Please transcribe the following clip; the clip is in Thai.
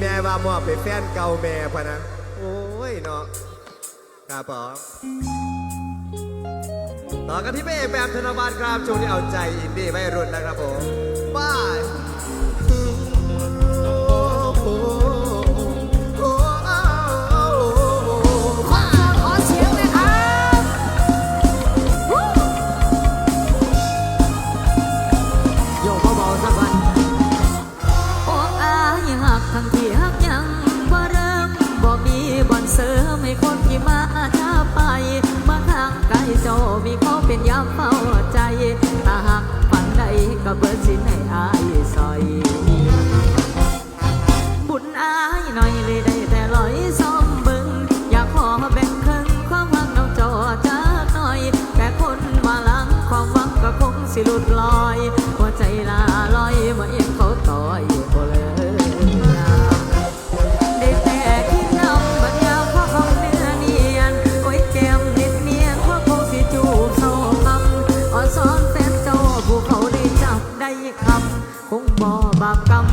แม่ว่ามอบไปแฟนเก่าแม่พะนะ โอ้ยเนาะครับผมต่อกันที่พระเอแบมธนบัตรครับช่วงนี้เอาใจอินดี้ไม่รุนนะครับผมบ้า คนที่มาถ้าไปมางารั้กายเจ้ามีเขาเป็นยามเฝ้าใจถ้าหากฝันใดก็เบิดสินให้อายซอย บุญอายหน่อยเลยได้แต่ลอยซ้อมบึง อยากขอแบ่งครึ่งความหวังน้องจอจักหน่อย แต่คนมาหลังความหวังก็คงสิหลุดลอย khắp cũng mò bạc căm